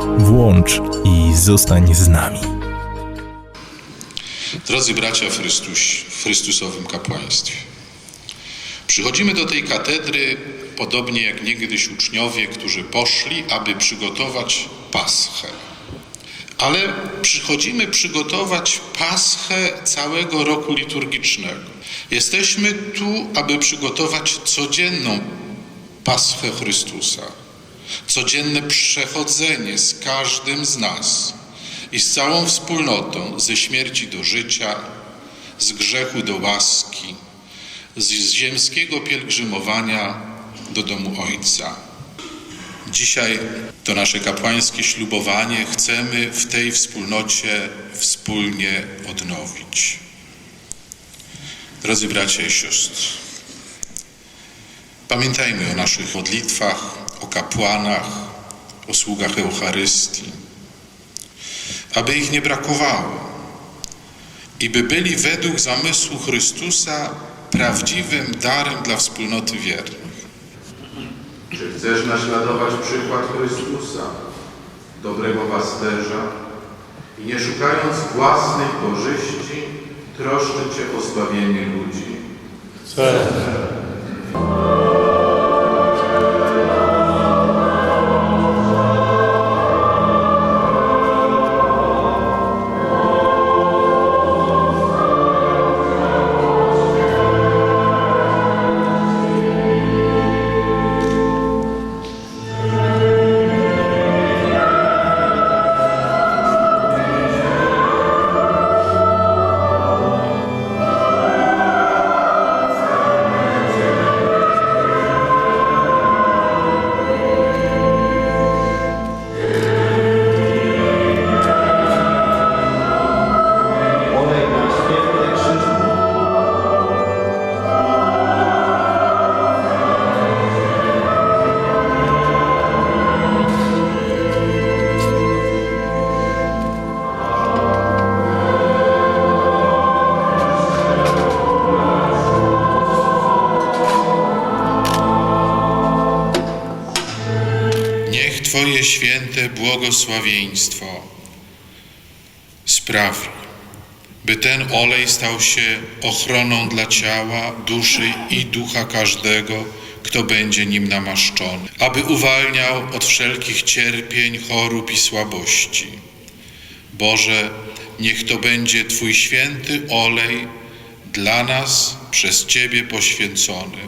Włącz i zostań z nami. Drodzy bracia w, Chrystuś, w Chrystusowym kapłaństwie, przychodzimy do tej katedry podobnie jak niegdyś uczniowie, którzy poszli, aby przygotować Paschę. Ale przychodzimy przygotować Paschę całego roku liturgicznego. Jesteśmy tu, aby przygotować codzienną Paschę Chrystusa. Codzienne przechodzenie z każdym z nas i z całą wspólnotą ze śmierci do życia, z grzechu do łaski, z, ziemskiego pielgrzymowania do domu Ojca. Dzisiaj to nasze kapłańskie ślubowanie chcemy w tej wspólnocie wspólnie odnowić. Drodzy bracia i siostry, pamiętajmy o naszych modlitwach, o kapłanach, o sługach Eucharystii, aby ich nie brakowało i by byli według zamysłu Chrystusa prawdziwym darem dla wspólnoty wiernych. Czy chcesz naśladować przykład Chrystusa, dobrego pasterza i nie szukając własnej korzyści, troszczy Cię o zbawienie ludzi? Olej Twoje święte błogosławieństwo sprawi, by ten olej stał się ochroną dla ciała, duszy i ducha każdego, kto będzie nim namaszczony, aby uwalniał od wszelkich cierpień, chorób i słabości. Boże, niech to będzie Twój święty olej dla nas przez Ciebie poświęcony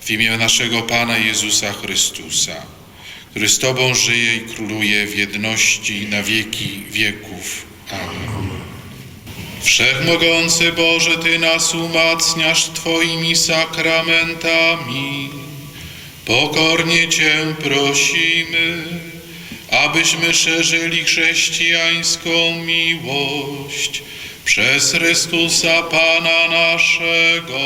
w imię naszego Pana Jezusa Chrystusa, który z Tobą żyje i króluje w jedności na wieki wieków. Amen. Wszechmogący Boże, Ty nas umacniasz Twoimi sakramentami. Pokornie Cię prosimy, abyśmy szerzyli chrześcijańską miłość przez Chrystusa Pana naszego.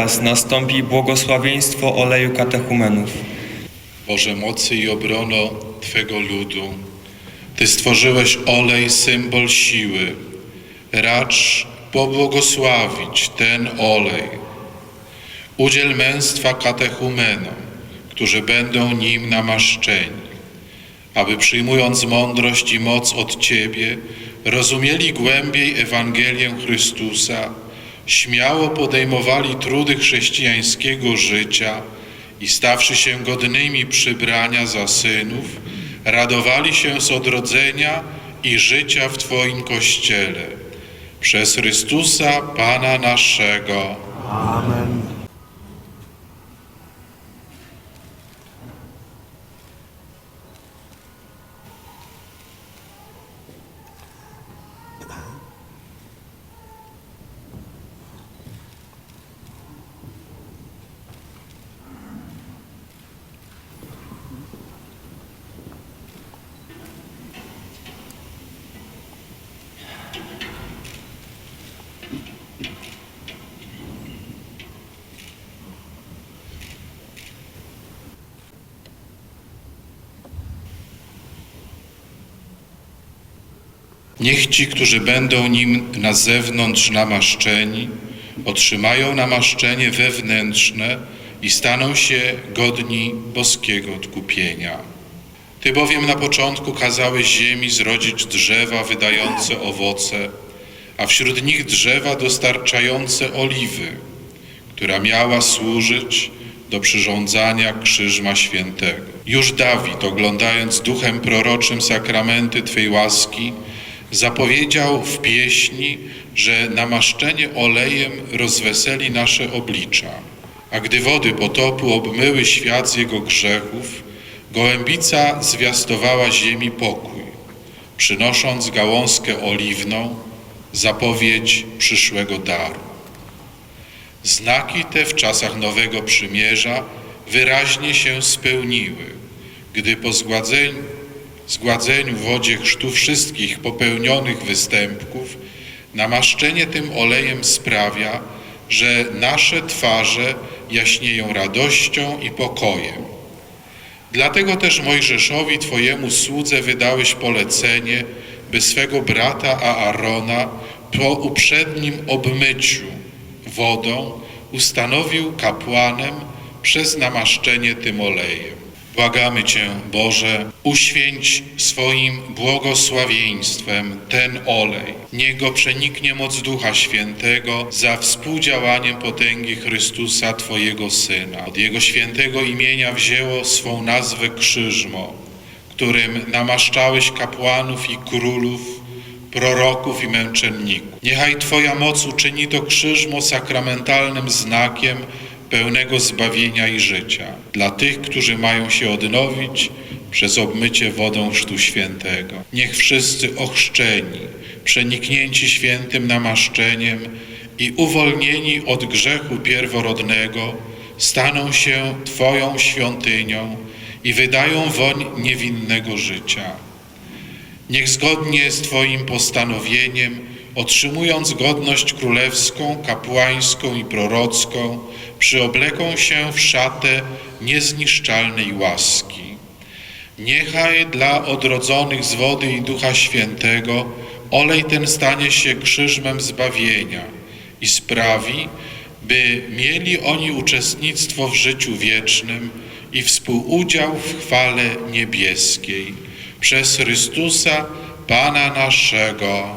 Teraz nastąpi błogosławieństwo oleju katechumenów. Boże mocy i obrono Twego ludu, Ty stworzyłeś olej, symbol siły. Racz pobłogosławić ten olej. Udziel męstwa katechumenom, którzy będą nim namaszczeni, aby przyjmując mądrość i moc od Ciebie, rozumieli głębiej Ewangelię Chrystusa, śmiało podejmowali trudy chrześcijańskiego życia i stawszy się godnymi przybrania za synów, radowali się z odrodzenia i życia w Twoim Kościele. Przez Chrystusa Pana naszego. Amen. Niech ci, którzy będą nim na zewnątrz namaszczeni, otrzymają namaszczenie wewnętrzne i staną się godni boskiego odkupienia. Ty bowiem na początku kazałeś ziemi zrodzić drzewa wydające owoce, a wśród nich drzewa dostarczające oliwy, która miała służyć do przyrządzania krzyżma świętego. Już Dawid, oglądając duchem proroczym sakramenty Twej łaski, zapowiedział w pieśni, że namaszczenie olejem rozweseli nasze oblicza. A gdy wody potopu obmyły świat z jego grzechów, gołębica zwiastowała ziemi pokój, przynosząc gałązkę oliwną, zapowiedź przyszłego daru. Znaki te w czasach Nowego Przymierza wyraźnie się spełniły, gdy po zgładzeniu, zgładzeniu w wodzie chrztu wszystkich popełnionych występków, namaszczenie tym olejem sprawia, że nasze twarze jaśnieją radością i pokojem. Dlatego też Mojżeszowi, Twojemu słudze, wydałeś polecenie, by swego brata Aarona po uprzednim obmyciu wodą ustanowił kapłanem przez namaszczenie tym olejem. Błagamy Cię, Boże, uświęć swoim błogosławieństwem ten olej. Niech go przeniknie moc Ducha Świętego za współdziałaniem potęgi Chrystusa, Twojego Syna. Od Jego świętego imienia wzięło swą nazwę Krzyżmo, którym namaszczałeś kapłanów i królów, proroków i męczenników. Niechaj Twoja moc uczyni to krzyżmo sakramentalnym znakiem pełnego zbawienia i życia dla tych, którzy mają się odnowić przez obmycie wodą Chrztu Świętego. Niech wszyscy ochrzczeni, przeniknięci świętym namaszczeniem i uwolnieni od grzechu pierworodnego staną się Twoją świątynią i wydają woń niewinnego życia. Niech zgodnie z Twoim postanowieniem, otrzymując godność królewską, kapłańską i prorocką, przyobleką się w szatę niezniszczalnej łaski. Niechaj dla odrodzonych z wody i Ducha Świętego olej ten stanie się krzyżmem zbawienia i sprawi, by mieli oni uczestnictwo w życiu wiecznym i współudział w chwale niebieskiej. Przez Chrystusa, Pana naszego.